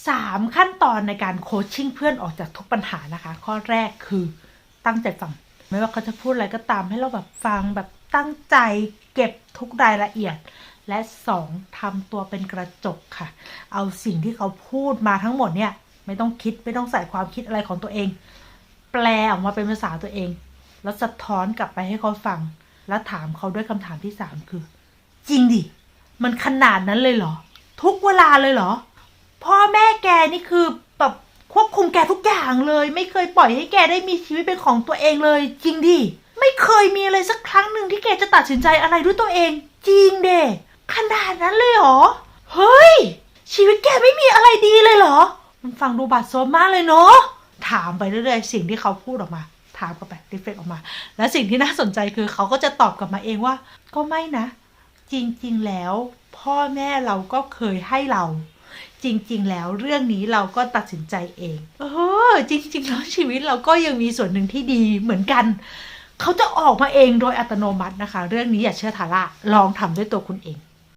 3 ขั้นตอนในการโคชชิ่งเพื่อนออกจากทุกปัญหานะคะ ข้อแรกคือตั้งใจฟัง ไม่ว่าเขาจะพูดอะไรก็ตามให้เราแบบฟังแบบตั้งใจเก็บทุกรายละเอียด และ 2ทำตัวเป็นกระจกค่ะ เอาสิ่งที่เขาพูดมาทั้งหมดเนี่ยไม่ต้องคิดไม่ต้องใส่ความคิดอะไรของตัวเอง แปลออกมาเป็นภาษาตัวเอง แล้วสะท้อนกลับไปให้เขาฟัง แล้วถามเขาด้วยคำถามที่สามคือ จริงดิมันขนาดนั้นเลยเหรอ ทุกเวลาเลยเหรอ พ่อแม่แกนี่คือแบบควบคุมแกทุกอย่างเลย ไม่เคยปล่อยให้แกได้มีชีวิตเป็นของตัวเองเลย จริงดิไม่เคยมีอะไรสักครั้งหนึ่งที่แกจะตัดสินใจอะไรด้วยตัวเอง จริงเดขนาดนั้นเลยเหรอเฮ้ย ชีวิตแกไม่มีอะไรดีเลยเหรอ มันฟังดูบาดซบมากเลยเนาะถามไปเรื่อยๆสิ่งที่เขาพูดออกมา ถามกลับไปรีเฟกออกมา แล้วสิ่งที่น่าสนใจคือเขาก็จะตอบกลับมาเองว่า ก็ไม่นะ จริงๆแล้ว พ่อแม่เราก็เคยให้เรา จริง ๆ แล้วเรื่องนี้เราก็ตัดสินใจเองเออจริง ๆ แล้วชีวิตเราก็ยังมีส่วนหนึ่งที่ดีเหมือนกันเขาจะออกมาเองโดยอัตโนมัตินะคะ เรื่องนี้อย่าเชื่อทาร่าลองทำด้วยตัวคุณเอง